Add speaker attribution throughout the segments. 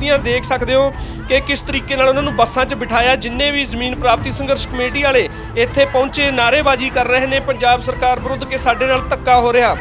Speaker 1: ਸਿੱਧੀਆਂ ਦੇਖ ਸਕਦੇ ਹੋ ਕਿ ਕਿਸ ਤਰੀਕੇ ਨਾਲ ਉਹਨਾਂ ਨੂੰ ਬੱਸਾਂ 'ਚ ਬਿਠਾਇਆ, ਜਿੰਨੇ ਵੀ ਜ਼ਮੀਨ ਪ੍ਰਾਪਤੀ ਸੰਘਰਸ਼ ਕਮੇਟੀ ਵਾਲੇ ਇੱਥੇ ਪਹੁੰਚੇ, ਨਾਅਰੇਬਾਜ਼ੀ ਕਰ ਰਹੇ ਨੇ, ਪੰਜਾਬ ਸਰਕਾਰ ਵਿਰੁੱਧ ਕਿ ਸਾਡੇ ਨਾਲ ਧੱਕਾ ਹੋ ਰਿਹਾ।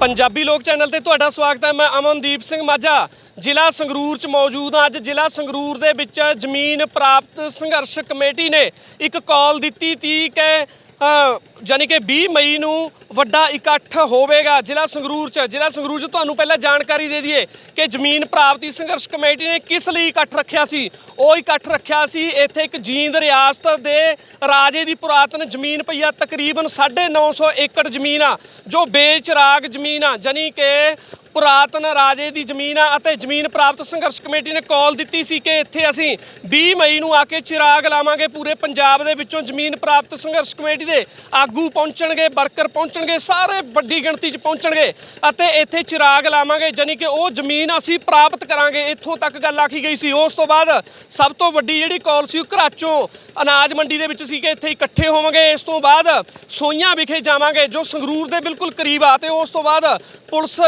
Speaker 1: ਪੰਜਾਬੀ ਲੋਕ ਚੈਨਲ ਤੇ ਤੁਹਾਡਾ ਸਵਾਗਤ ਹੈ। ਮੈਂ ਅਮਨਦੀਪ ਸਿੰਘ ਮਾਝਾ, ਜ਼ਿਲ੍ਹਾ ਸੰਗਰੂਰ ਚ ਮੌਜੂਦ ਹਾਂ। ਅੱਜ ਜ਼ਿਲ੍ਹਾ ਸੰਗਰੂਰ ਦੇ ਵਿੱਚ ਜ਼ਮੀਨ ਪ੍ਰਾਪਤ ਸੰਘਰਸ਼ ਕਮੇਟੀ ਨੇ ਇੱਕ ਕਾਲ ਦਿੱਤੀ। ਤੀ ਕਿ ਅ, ਕਿ 20 ਮਈ ਨੂੰ ਵੱਡਾ ਇਕੱਠ ਹੋਵੇਗਾ ਜ਼ਿਲ੍ਹਾ ਸੰਗਰੂਰ ਚ। ਜ਼ਿਲ੍ਹਾ ਸੰਗਰੂਰ ਚ ਤੁਹਾਨੂੰ ਪਹਿਲਾਂ ਜਾਣਕਾਰੀ ਦੇ ਦਈਏ ਕਿ ਜ਼ਮੀਨ ਪ੍ਰਾਪਤੀ ਸੰਘਰਸ਼ ਕਮੇਟੀ ਨੇ ਕਿਸ ਲਈ ਇਕੱਠ ਰੱਖਿਆ ਸੀ? ਉਹ ਇਕੱਠ ਰੱਖਿਆ ਸੀ ਇੱਥੇ ਇੱਕ ਜੀਂਦ ਰਿਆਸਤ ਦੇ ਰਾਜੇ ਦੀ ਪੁਰਾਤਨ ਜ਼ਮੀਨ ਪਈ ਆ ਤਕਰੀਬਨ 950 ਏਕੜ ਜ਼ਮੀਨ ਆ ਜੋ ਬੇਚਰਾਗ ਜ਼ਮੀਨ ਆ। ਜਾਨੀ ਕਿ ਪੁਰਾਤਨ ਰਾਜੇ ਦੀ ਜ਼ਮੀਨ ਆ ਅਤੇ ਜ਼ਮੀਨ ਪ੍ਰਾਪਤ ਸੰਘਰਸ਼ ਕਮੇਟੀ ਨੇ ਕਾਲ ਦਿੱਤੀ ਸੀ ਕਿ ਇੱਥੇ ਅਸੀਂ 20 ਮਈ ਨੂੰ ਆ ਕੇ ਚਿਰਾਗ ਲਾਵਾਂਗੇ, ਪੂਰੇ ਪੰਜਾਬ ਦੇ ਵਿੱਚੋਂ ਜ਼ਮੀਨ ਪ੍ਰਾਪਤ ਸੰਘਰਸ਼ ਕਮੇਟੀ ਦੇ ਆਗੂ ਪਹੁੰਚਣਗੇ, ਵਰਕਰ ਪਹੁੰਚਣਗੇ, ਸਾਰੇ ਵੱਡੀ ਗਿਣਤੀ 'ਚ ਪਹੁੰਚਣਗੇ ਅਤੇ ਇੱਥੇ ਚਿਰਾਗ ਲਾਵਾਂਗੇ ਜਾਨੀ ਕਿ ਉਹ ਜ਼ਮੀਨ ਅਸੀਂ ਪ੍ਰਾਪਤ ਕਰਾਂਗੇ। ਇੱਥੋਂ ਤੱਕ ਗੱਲ ਆਖੀ ਗਈ ਸੀ। ਉਸ ਤੋਂ ਬਾਅਦ ਸਭ ਤੋਂ ਵੱਡੀ ਜਿਹੜੀ ਕਾਲ ਸੀ ਉਹ ਘਰਾਚੋਂ ਅਨਾਜ ਮੰਡੀ ਦੇ ਵਿੱਚ ਸੀ ਕਿ ਇੱਥੇ ਇਕੱਠੇ ਹੋਵਾਂਗੇ। ਇਸ ਤੋਂ ਬਾਅਦ ਸੋਈਆਂ ਵਿਖੇ ਜਾਵਾਂਗੇ, ਜੋ ਸੰਗਰੂਰ ਦੇ ਬਿਲਕੁਲ ਕਰੀਬ ਆ ਤੇ ਉਸ ਤੋਂ ਬਾਅਦ ਪੁਲਿਸ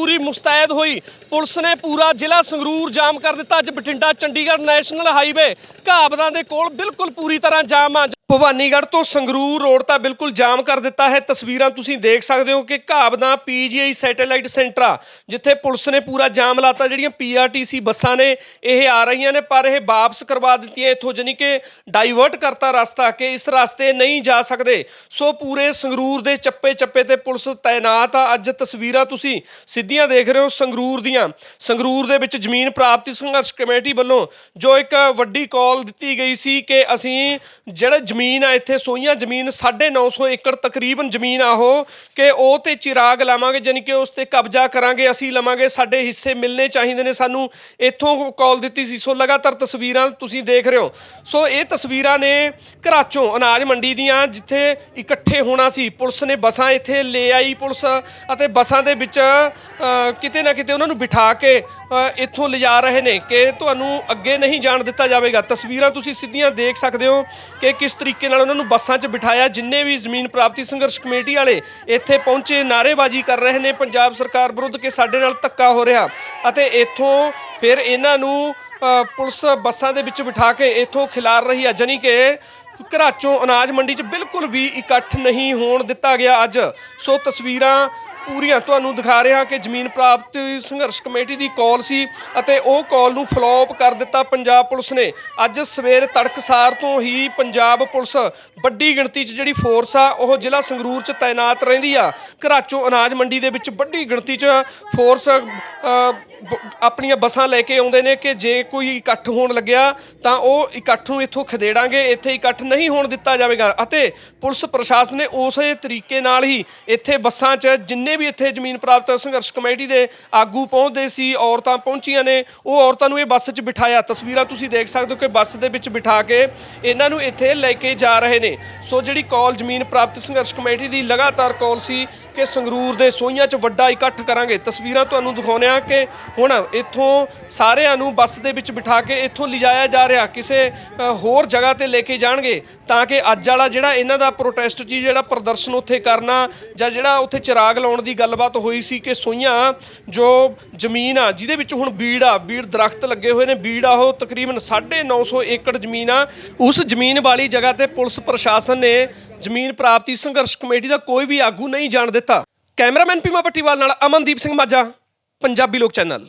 Speaker 1: ਪੂਰੀ ਮੁਸਤੈਦ ਹੋਈ। ਪੁਲਿਸ ਨੇ ਪੂਰਾ ਜ਼ਿਲ੍ਹਾ ਸੰਗਰੂਰ ਜਾਮ ਕਰ ਦਿੱਤਾ। ਅੱਜ ਬਠਿੰਡਾ ਚੰਡੀਗੜ੍ਹ ਨੈਸ਼ਨਲ ਹਾਈਵੇ ਘਾਬਦਾਂ ਦੇ ਕੋਲ ਬਿਲਕੁਲ ਪੂਰੀ ਤਰ੍ਹਾਂ ਜਾਮ ਆ। ਭਵਾਨੀਗੜ੍ਹ ਤੋਂ ਸੰਗਰੂਰ ਰੋਡ ਤਾਂ ਬਿਲਕੁਲ ਜਾਮ ਕਰ ਦਿੱਤਾ ਹੈ। ਤਸਵੀਰਾਂ ਤੁਸੀਂ ਦੇਖ ਸਕਦੇ ਹੋ ਕਿ ਘਾਬਦਾਂ ਪੀਜੀਆਈ ਸੈਟੇਲਾਈਟ ਸੈਂਟਰ ਆ, ਜਿੱਥੇ ਪੁਲਿਸ ਨੇ ਪੂਰਾ ਜਾਮ ਲਾਤਾ। ਜਿਹੜੀਆਂ ਪੀਆਰਟੀਸੀ ਬੱਸਾਂ ਨੇ, ਇਹ ਆ ਰਹੀਆਂ ਨੇ, ਪਰ ਇਹ ਵਾਪਸ ਕਰਵਾ ਦਿੱਤੀਆਂ। ਇੱਥੋਂ ਜਾਨੀ ਕਿ ਡਾਈਵਰਟ ਕਰਤਾ ਰਸਤਾ ਕਿ ਇਸ ਰਸਤੇ ਨਹੀਂ ਜਾ ਸਕਦੇ। ਸੋ ਪੂਰੇ ਸੰਗਰੂਰ ਦੇ ਚੱਪੇ ਚੱਪੇ ਤੇ ਪੁਲਿਸ ਤਾਇਨਾਤ ਆ। ਅੱਜ ਤਸਵੀਰਾਂ ਤੁਸੀਂ ਸਿੱਧੀਆਂ ਦੇਖ ਰਹੇ ਹੋ ਸੰਗਰੂਰ ਦੀਆਂ। ਸੰਗਰੂਰ ਦੇ ਵਿੱਚ ਜ਼ਮੀਨ ਪ੍ਰਾਪਤੀ ਸੰਘਰਸ਼ ਕਮੇਟੀ ਵੱਲੋਂ ਜੋ ਇੱਕ ਵੱਡੀ ਕਾਲ ਦਿੱਤੀ ਗਈ ਸੀ ਕਿ ਅਸੀਂ ਜਿਹੜਾ ਜ਼ਮੀਨ ਆ, ਇੱਥੇ ਸੋਈਆਂ ਜ਼ਮੀਨ 950 ਏਕੜ ਤਕਰੀਬਨ ਜ਼ਮੀਨ ਆ ਉਹ, ਕਿ ਉਹ ਤੇ ਚਿਰਾਗ ਲਾਵਾਂਗੇ ਜਾਨੀ ਕਿ ਉਸ ਤੇ ਕਬਜ਼ਾ ਕਰਾਂਗੇ, ਅਸੀਂ ਲਵਾਂਗੇ, ਸਾਡੇ ਹਿੱਸੇ ਮਿਲਨੇ ਚਾਹੀਦੇ ਨੇ। ਸਾਨੂੰ ਇੱਥੋਂ ਕਾਲ ਦਿੱਤੀ ਸੀ। ਸੋ ਲਗਾਤਾਰ ਤਸਵੀਰਾਂ ਤੁਸੀਂ ਦੇਖ ਰਹੇ ਹੋ। ਸੋ ਇਹ ਤਸਵੀਰਾਂ ਨੇ ਘਰਾਚੋਂ ਅਨਾਜ ਮੰਡੀ ਦੀਆਂ, ਜਿੱਥੇ ਇਕੱਠੇ ਹੋਣਾ ਸੀ। ਪੁਲਿਸ ਨੇ ਬੱਸਾਂ ਇੱਥੇ ਲੈ ਆਈ ਪੁਲਿਸ, ਅਤੇ ਬੱਸਾਂ ਦੇ ਵਿੱਚ ਕਿਤੇ ਨਾ ਕਿਤੇ ਉਹਨਾਂ ਨੂੰ ਬਿਠਾ ਕੇ ਇੱਥੋਂ ਲਿਜਾ ਰਹੇ ਨੇ ਕਿ ਤੁਹਾਨੂੰ ਅੱਗੇ ਨਹੀਂ ਜਾਣ ਦਿੱਤਾ ਜਾਵੇਗਾ। ਤਸਵੀਰਾਂ ਤੁਸੀਂ ਸਿੱਧੀਆਂ ਦੇਖ ਸਕਦੇ ਹੋ ਕਿ ਕਿਸ ਤਰੀਕੇ ਨਾਲ ਉਹਨਾਂ ਨੂੰ ਬੱਸਾਂ 'ਚ ਬਿਠਾਇਆ। ਜਿੰਨੇ ਵੀ ਜ਼ਮੀਨ ਪ੍ਰਾਪਤੀ ਸੰਘਰਸ਼ ਕਮੇਟੀ ਵਾਲੇ ਇੱਥੇ ਪਹੁੰਚੇ, ਨਾਅਰੇਬਾਜ਼ੀ ਕਰ ਰਹੇ ਨੇ। ਪੰਜਾਬ ਸਰਕਾਰ ਵਿਰੁੱਧ ਕਿ ਸਾਡੇ ਨਾਲ ਧੱਕਾ ਹੋ ਰਿਹਾ ਅਤੇ ਇੱਥੋਂ ਫਿਰ ਇਹਨਾਂ ਨੂੰ ਪੁਲਿਸ ਬੱਸਾਂ ਦੇ ਵਿੱਚ ਬਿਠਾ ਕੇ ਇੱਥੋਂ ਖਿਲਾਰ ਰਹੀ ਹੈ ਜਾਨੀ ਕਿ ਘਰਾਚੋਂ ਅਨਾਜ ਮੰਡੀ 'ਚ ਬਿਲਕੁਲ ਵੀ ਇਕੱਠ ਨਹੀਂ ਹੋਣ ਦਿੱਤਾ ਗਿਆ ਅੱਜ। ਸੋ ਤਸਵੀਰਾਂ ਪੂਰੀਆਂ। ਤੁਹਾਨੂੰ ਦਿਖਾ ਰਿਹਾ ਕਿ ਜ਼ਮੀਨ ਪ੍ਰਾਪਤ ਸੰਘਰਸ਼ ਕਮੇਟੀ ਦੀ ਕਾਲ ਸੀ ਅਤੇ ਉਹ ਕਾਲ ਨੂੰ ਫਲੋਪ ਕਰ ਦਿੱਤਾ ਪੰਜਾਬ ਪੁਲਿਸ ਨੇ। ਅੱਜ ਸਵੇਰ ਤੜਕਸਾਰ ਤੋਂ ਹੀ ਪੰਜਾਬ ਪੁਲਿਸ ਵੱਡੀ ਗਿਣਤੀ 'ਚ ਜਿਹੜੀ ਫੋਰਸ ਆ, ਉਹ ਜ਼ਿਲ੍ਹਾ ਸੰਗਰੂਰ 'ਚ ਤਾਇਨਾਤ ਰਹਿੰਦੀ ਆ। ਘਰਾਚੋਂ ਅਨਾਜ ਮੰਡੀ ਦੇ ਵਿੱਚ ਵੱਡੀ ਗਿਣਤੀ 'ਚ ਫੋਰਸ ਬ- ਆਪਣੀਆਂ ਬੱਸਾਂ ਲੈ ਕੇ ਆਉਂਦੇ ਨੇ ਕਿ ਜੇ ਕੋਈ ਇਕੱਠ ਹੋਣ ਲੱਗਿਆ ਤਾਂ ਉਹ ਇਕੱਠ ਨੂੰ ਇੱਥੋਂ ਖਦੇੜਾਂਗੇ, ਇੱਥੇ ਇਕੱਠ ਨਹੀਂ ਹੋਣ ਦਿੱਤਾ ਜਾਵੇਗਾ। ਅਤੇ ਪੁਲਿਸ ਪ੍ਰਸ਼ਾਸਨ ਨੇ ਉਸੇ ਤਰੀਕੇ ਨਾਲ ਹੀ ਇੱਥੇ ਬੱਸਾਂ 'ਚ ਜਿੰਨੇ ਵੀ ਇੱਥੇ ਜ਼ਮੀਨ ਪ੍ਰਾਪਤ ਸੰਘਰਸ਼ ਕਮੇਟੀ ਦੇ ਆਗੂ ਪਹੁੰਚਦੇ ਸੀ, ਔਰਤਾਂ ਪਹੁੰਚੀਆਂ ਨੇ, ਉਹ ਔਰਤਾਂ ਨੂੰ ਇਹ ਬੱਸ 'ਚ ਬਿਠਾਇਆ। ਤਸਵੀਰਾਂ ਤੁਸੀਂ ਦੇਖ ਸਕਦੇ ਹੋ ਕਿ ਬੱਸ ਦੇ ਵਿੱਚ ਬਿਠਾ ਕੇ ਇਹਨਾਂ ਨੂੰ ਇੱਥੇ ਲੈ ਕੇ ਜਾ ਰਹੇ ਨੇ। ਸੋ ਜਿਹੜੀ ਕਾਲ ਜ਼ਮੀਨ ਪ੍ਰਾਪਤ ਸੰਘਰਸ਼ ਕਮੇਟੀ ਦੀ ਲਗਾਤਾਰ ਕਾਲ ਸੀ ਕਿ ਸੰਗਰੂਰ ਦੇ ਸੋਈਆਂ 'ਚ ਵੱਡਾ ਇਕੱਠ ਕਰਾਂਗੇ। ਤਸਵੀਰਾਂ ਤੁਹਾਨੂੰ ਦਿਖਾਉਂਦੇ ਆ ਕਿ ਹੁਣ ਇੱਥੋਂ ਸਾਰਿਆਂ ਨੂੰ ਬੱਸ ਦੇ ਵਿੱਚ ਬਿਠਾ ਕੇ ਇੱਥੋਂ ਲਿਜਾਇਆ ਜਾ ਰਿਹਾ। ਕਿਸੇ ਹੋਰ ਜਗ੍ਹਾ ਤੇ ਲੈ ਕੇ ਜਾਣਗੇ ਤਾਂ ਕਿ ਅੱਜ ਵਾਲਾ ਜਿਹੜਾ ਇਹਨਾਂ ਦਾ ਪ੍ਰੋਟੈਸਟ ਜੀ, ਜਿਹੜਾ ਪ੍ਰਦਰਸ਼ਨ ਉੱਥੇ ਕਰਨਾ ਜਾਂ ਜਿਹੜਾ ਉੱਥੇ ਚਿਰਾਗ ਲਾਉਣ ਦੀ ਗੱਲਬਾਤ ਹੋਈ ਸੀ ਕਿ ਸੋਈਆਂ ਜੋ ਜ਼ਮੀਨ ਆ, ਜਿਹਦੇ ਵਿੱਚ ਹੁਣ ਬੀੜ ਆ, ਬੀੜ ਦਰਖਤ ਲੱਗੇ ਹੋਏ ਨੇ, ਬੀੜ ਆ, ਉਹ ਤਕਰੀਬਨ 950 ਏਕੜ ਜ਼ਮੀਨ ਆ। ਉਸ ਜ਼ਮੀਨ ਵਾਲੀ ਜਗ੍ਹਾ ਤੇ ਪੁਲਿਸ ਪ੍ਰਸ਼ਾਸਨ ਨੇ ਜ਼ਮੀਨ ਪ੍ਰਾਪਤੀ ਸੰਘਰਸ਼ ਕਮੇਟੀ ਦਾ ਕੋਈ ਵੀ ਆਗੂ ਨਹੀਂ ਜਾਣ ਦਿੱਤਾ। ਕੈਮਰਾਮੈਨ ਪੀਮਾ ਪੱਟੀਵਾਲ ਨਾਲ ਅਮਨਦੀਪ ਸਿੰਘ ਮਾਝਾ, ਪੰਜਾਬੀ ਲੋਕ ਚੈਨਲ।